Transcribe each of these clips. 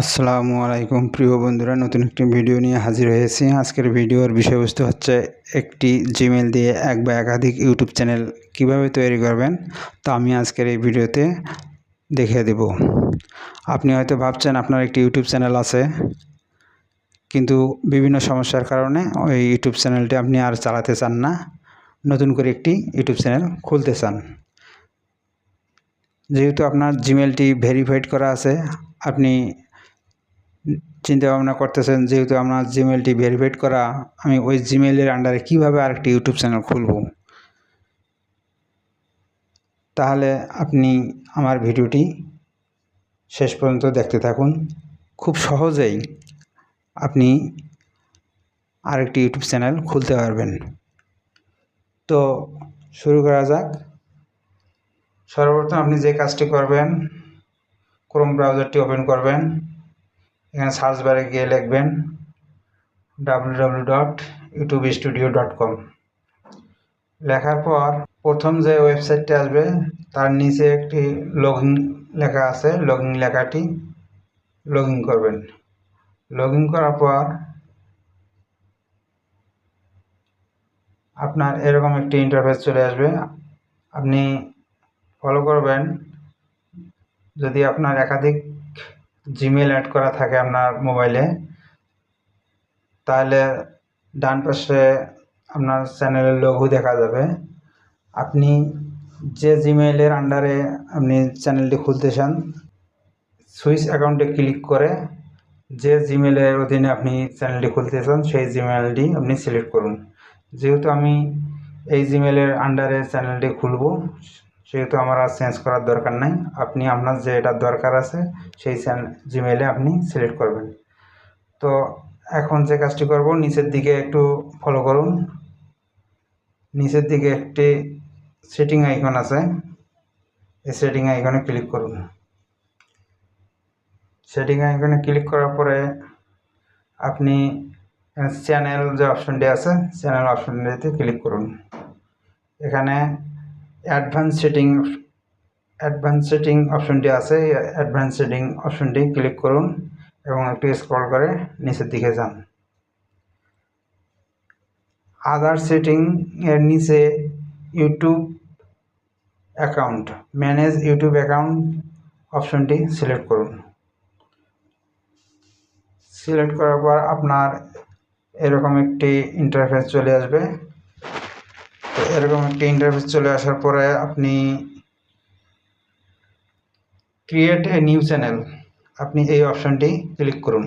আসসালামু আলাইকুম প্রিয় বন্ধুরা, নতুন একটি ভিডিও নিয়ে হাজির হয়েছি। আজকের ভিডিওর বিষয়বস্তু হচ্ছে একটি জিমেল দিয়ে এক বা একাধিক ইউটিউব চ্যানেল কীভাবে তৈরি করবেন, তো আমি আজকের এই ভিডিওতে দেখিয়ে দেব। আপনি হয়তো ভাবছেন আপনার একটি ইউটিউব চ্যানেল আছে, কিন্তু বিভিন্ন সমস্যার কারণে ওই ইউটিউব চ্যানেলটি আপনি আর চালাতে চান না, নতুন করে একটি ইউটিউব চ্যানেল খুলতে চান। যেহেতু আপনার জিমেলটি ভেরিফাইড করা আছে, আপনি চিন্তা ভাবনা করতেছেন, যেহেতু আপনার জিমেলটি ভেরিফাইড করা, আমি ওই জিমেলের আন্ডারে কীভাবে আরেকটি ইউটিউব চ্যানেল খুলব? তাহলে আপনি আমার ভিডিওটি শেষ পর্যন্ত দেখতে থাকুন। খুব সহজেই আপনি আরেকটি ইউটিউব চ্যানেল খুলতে পারবেন। তো শুরু করা যাক। সর্বপ্রথম আপনি যে কাজটি করবেন ক্রোম ব্রাউজারটি ওপেন করবেন। এখানে সার্চ বারে গিয়ে লিখবেন W dot studio dot com লেখার পর প্রথম যে ওয়েবসাইটটি আসবে, তার নিচে একটি লগ লেখা আছে লগ লেখাটি লগ করবেন। লগ করার পর আপনার এরকম একটি ইন্টারফেস চলে আসবে। আপনি ফলো করবেন। যদি আপনার একাধিক জিমেল অ্যাড করা থাকে আপনার মোবাইলে তাহলে ডান পাশে আপনার চ্যানেলের লঘু দেখা যাবে। আপনি যে জিমেইলের আন্ডারে আপনি চ্যানেলটি খুলতে চান সুইচ অ্যাকাউন্টে ক্লিক করে যে জিমেলের অধীনে আপনি চ্যানেলটি খুলতে চান, সেই জিমেলটি আপনি সিলেক্ট করুন। যেহেতু আমি এই জিমেলের আন্ডারে চ্যানেলটি খুলব সেহেতু আমার আর চেঞ্জ করার দরকার নাই। আপনি আপনার যে এটা দরকার আছে, সেই জিমেলে আপনি সিলেক্ট করবেন। তো এখন যে কাজটি করব, নিচের দিকে একটু ফলো করুন। নিচের দিকে একটি সেটিং আইকন আছে। এই সেটিং আইকনে ক্লিক করুন। সেটিং আইকনে ক্লিক করার পরে আপনি চ্যানেল যে অপশনটি আছে চ্যানেল অপশনটিতে ক্লিক করুন। এখানে অ্যাডভান্স সেটিং অ্যাডভান্স সেটিং অপশনটি আছে অ্যাডভান্স সেটিং অপশনটি ক্লিক করুন এবং একটু স্ক্রল করে নিচের দিকে যান। আদার সেটিং এর নিচে YouTube account manage YouTube account অপশনটি সিলেক্ট করুন। সিলেক্ট করার পর আপনার এরকম একটি ইন্টারফেস চলে আসবে। তো এরকম একটি ইন্টারফেস চলে আসার পরে আপনি ক্রিয়েট এ নিউ চ্যানেল আপনি এই অপশনটি ক্লিক করুন।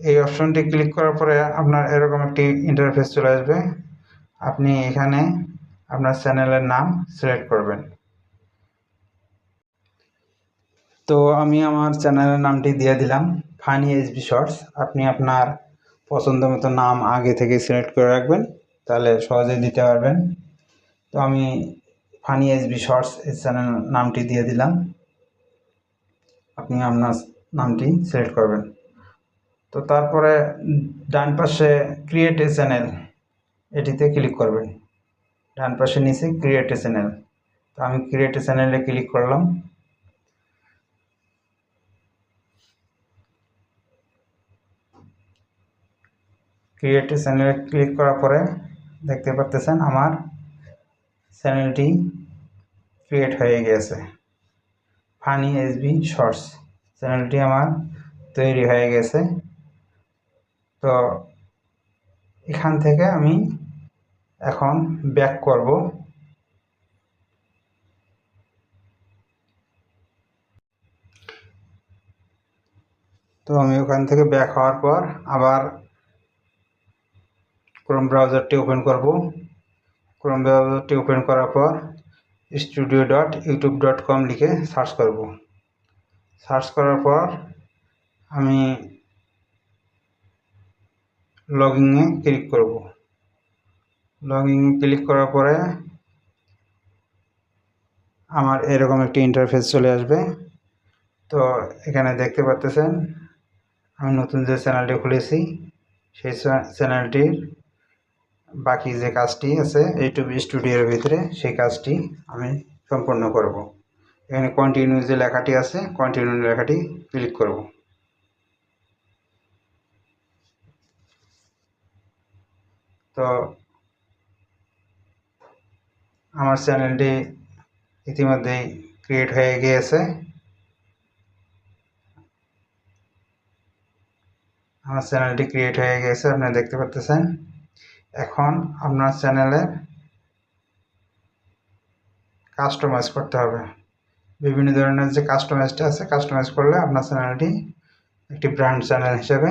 এই অপশনটি ক্লিক করার পরে আপনার এরকম একটি ইন্টারফেস চলে আসবে। আপনি এখানে আপনার চ্যানেলের নাম সিলেক্ট করবেন। তো আমি আমার চ্যানেলের নামটি দিয়ে দিলাম ফানি এসবি শর্টস আপনি আপনার পছন্দ মতো নাম আগে থেকে সিলেক্ট করে রাখবেন। তাহলে সহজেই দিতে পারবেন। তো আমি ফানি এসবি শর্টস এর চ্যানেল নামটি দিয়ে দিলাম। আপনি আপনার নামটি সিলেক্ট করবেন। তো তারপরে ডান পাশে ক্রিয়েট এ চ্যানেল এটিতে ক্লিক করবেন। ডান পাশে নিচে ক্রিয়েট এ চ্যানেল। তো আমি ক্রিয়েট এ চ্যানেলে ক্লিক করলাম। ক্রিয়েট এ চ্যানেলে ক্লিক করার পরে দেখতে পাচ্তেছেন আমার চ্যানেলটি ক্রিয়েট হয়ে গেছে। ফানি এসবি শর্টস চ্যানেলটি আমার তৈরি হয়ে গেছে। তো এখান থেকে আমি এখন ব্যাক করব। তো আমি ওখান থেকে ব্যাক হওয়ার পর আবার ক্রোম ব্রাউজারটি ওপেন করব। ক্রোম ব্রাউজারটি ওপেন করার পর studio dot YouTube dot com লিখে সার্চ করব। সার্চ করার পর আমি লগিংয়ে ক্লিক করব। লগিংয়ে ক্লিক করার পরে আমার এরকম একটি ইন্টারফেস চলে আসবে। তো এখানে দেখতে পাচ্তেছেন, আমি নতুন যে চ্যানেলটি খুলেছি, সেই চ্যানেলটির বাকি যে কাজটি আছে ইউটিউব স্টুডিওর ভিতরে সেই কাজটি আমি সম্পূর্ণ করব। এখানে কন্টিনিউ যে লেখাটি আছে কন্টিনিউ লেখাটি ক্লিক করব। তো আমার চ্যানেলটি ইতিমধ্যেই ক্রিয়েট হয়ে গিয়েছে। আমার চ্যানেলটি ক্রিয়েট হয়ে গেছে আপনারা দেখতে পাচ্ছেন এখন আপনার চ্যানেলের কাস্টমাইজ করতে হবে। বিভিন্ন ধরনের যে কাস্টমাইজটা আছে কাস্টমাইজ করলে আপনার চ্যানেলটি একটি ব্র্যান্ড চ্যানেল হিসেবে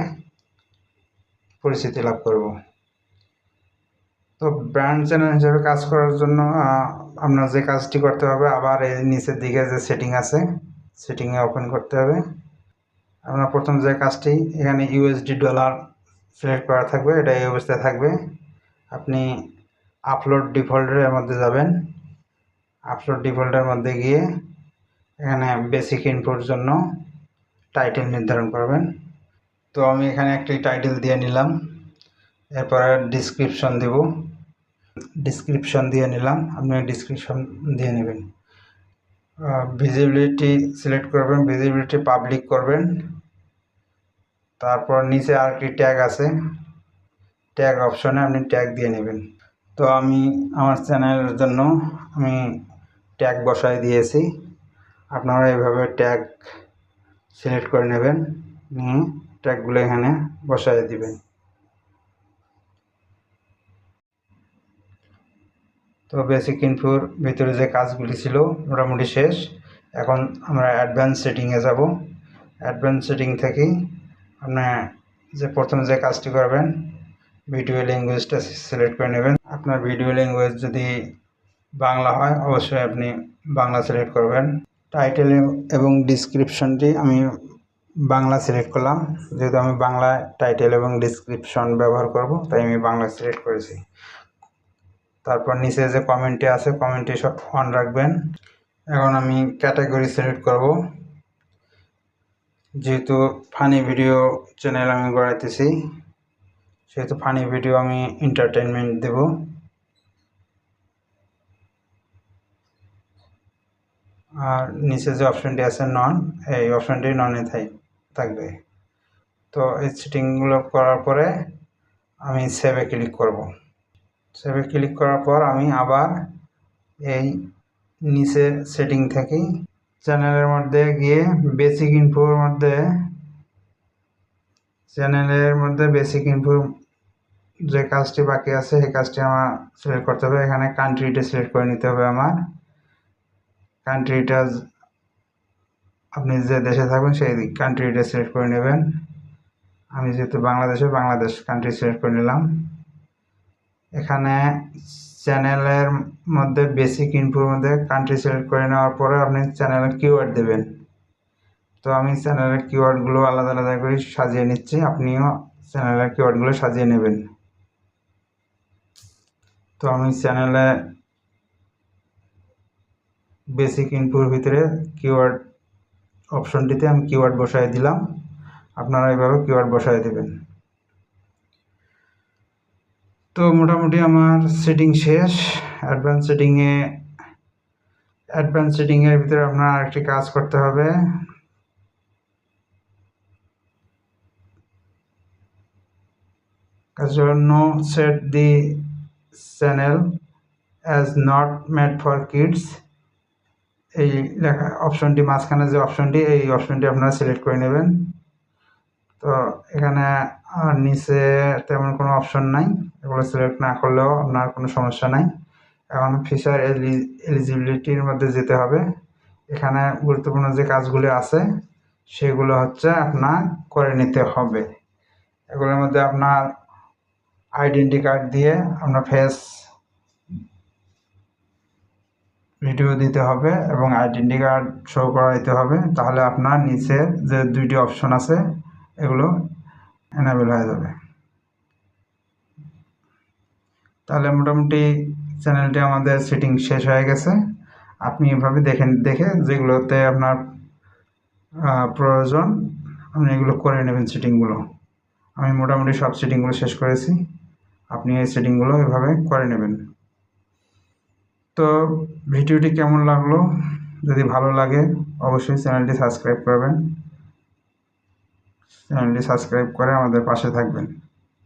পরিচিতি লাভ করব। তো ব্র্যান্ড চ্যানেল হিসেবে কাজ করার জন্য আপনার যে কাজটি করতে হবে, আবার এই নিচের দিকে যে সেটিং আছে সেটিংয়ে ওপেন করতে হবে। আপনার প্রথম যে কাজটি, এখানে ইউএসডি ডলার সিলেক্ট করা থাকবে, এটা এই অবস্থায় থাকবে। আপনি আপলোড ডিফল্টের মধ্যে যাবেন। আপলোড ডিফল্টের মধ্যে গিয়ে এখানে বেসিক ইনপুর জন্য টাইটেল নির্ধারণ করবেন। তো আমি এখানে একটি টাইটেল দিয়ে নিলাম। এরপরে ডিসক্রিপশন দেব। ডিসক্রিপশন দিয়ে নিলাম। আপনি ডিসক্রিপশন দিয়ে নেবেন। ভিজিবিলিটি সিলেক্ট করবেন ভিজিবিলিটি পাবলিক করবেন। তারপর নিচে আর কি ট্যাগ আছে। ট্যাগ অপশনে আপনি ট্যাগ দিয়ে নেবেন। তো আমি আমার চ্যানেলের জন্য আমি ট্যাগ বসায় দিয়েছি। আপনারা এইভাবে ট্যাগ সিলেক্ট করে নেবেন। নিয়ে ট্যাগগুলো এখানে বসায় দিবেন। তো বেসিক ইনফোর ভিতরে যে কাজগুলি ছিল মোটামুটি শেষ। এখন আমরা অ্যাডভান্স সেটিংয়ে যাব। অ্যাডভান্স সেটিং থেকেই আপনার যে প্রথমে যে কাজটি করবেন ভিডিও ল্যাঙ্গুয়েজটা সিলেক্ট করে নেবেন। আপনার ভিডিও ল্যাঙ্গুয়েজ যদি বাংলা হয়, অবশ্যই আপনি বাংলা সিলেক্ট করবেন। টাইটেল এবং ডিসক্রিপশনটি আমি বাংলা সিলেক্ট করলাম। যেহেতু আমি বাংলা টাইটেল এবং ডিসক্রিপশন ব্যবহার করব, তাই আমি বাংলা সিলেক্ট করেছি। তারপর নিচে যে কমেন্টটি আছে, কমেন্টটি সব অন রাখবেন। এখন আমি ক্যাটাগরি সিলেক্ট করব। যেহেতু ফানি ভিডিও চ্যানেল আমি গড়াইতেছি সেহেতু ফানি ভিডিও আমি এন্টারটেনমেন্ট দেব। আর নিচে যে অপশানটি আছে নন এই অপশনটি ননে থাকবে। তো এই সেটিংগুলো করার পরে আমি সেভে ক্লিক করব। সেভে ক্লিক করার পর আমি আবার এই নিচে সেটিং থেকেই চ্যানেলের মধ্যে গিয়ে বেসিক ইনফোর মধ্যে চ্যানেলের মধ্যে বেসিক ইনফোর যে কাজটি বাকি আছে, সেই কাজটি আমার সিলেক্ট করতে হবে। এখানে কান্ট্রিটা সিলেক্ট করে নিতে হবে আমার। কান্ট্রিটা আপনি যে দেশে থাকবেন, সেই কান্ট্রিটা সিলেক্ট করে নেবেন। আমি যেহেতু বাংলাদেশে, বাংলাদেশ কান্ট্রি সিলেক্ট করে নিলাম। এখানে চ্যানেলের মধ্যে বেসিক ইনফোর মধ্যে কান্ট্রি সিলেক্ট করে নেওয়ার পরে আপনি চ্যানেলের কিওয়ার্ড দেবেন। তো আমি চ্যানেলের কিওয়ার্ডগুলো আলাদা আলাদা করে সাজিয়ে নিচ্ছি। আপনিও চ্যানেলের কিওয়ার্ডগুলো সাজিয়ে নেবেন। তো আমি চ্যানেলে বেসিক ইনফোর ভিতরে কিওয়ার্ড অপশনটিতে আমি কিওয়ার্ড বসায় দিলাম। আপনারা এইভাবে কিওয়ার্ড বসায় দেবেন। তো মোটামুটি আমার সেটিং শেষ। অ্যাডভান্স সেটিংয়ে অ্যাডভান্স সেটিংয়ের ভিতরে আপনার আরেকটি কাজ করতে হবে। কাজ no set the channel as not made for kids এই লেখা অপশনটি মাঝখানে যে অপশনটি এই অপশনটি আপনারা সিলেক্ট করে নেবেন। তো এখানে আর নিচে তেমন কোনো অপশন নাই। এগুলো সিলেক্ট না করলেও আপনার কোনো সমস্যা নাই। এখন ফিচার এলিজিবিলিটির মধ্যে যেতে হবে। এখানে গুরুত্বপূর্ণ যে কাজগুলি আছে, সেগুলো হচ্ছে আপনার করে নিতে হবে। এগুলোর মধ্যে আপনার আইডেন্টি কার্ড দিয়ে আপনার ফেস ভিডিও দিতে হবে এবং আইডেন্টি কার্ড শো করা দিতে হবে, তাহলে আপনার নিচে যে দুইটি অপশন আছে, এগুলো এনাবেল হয়ে যাবে। তাহলে মোটামুটি চ্যানেলটি আমাদের সেটিং শেষ হয়ে গেছে। আপনি এভাবে দেখেন, দেখে যেগুলোতে আপনার প্রয়োজন, আপনি এগুলো করে নেবেন সেটিংগুলো আমি মোটামুটি সব সেটিংগুলো শেষ করেছি। আপনি এই সেটিংগুলো এভাবে করে নেবেন। তো ভিডিওটি কেমন লাগল? যদি ভালো লাগে, অবশ্যই চ্যানেলটি সাবস্ক্রাইব করবেন। চ্যানেলটি সাবস্ক্রাইব করে আমাদের পাশে থাকবেন।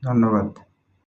ধন্যবাদ।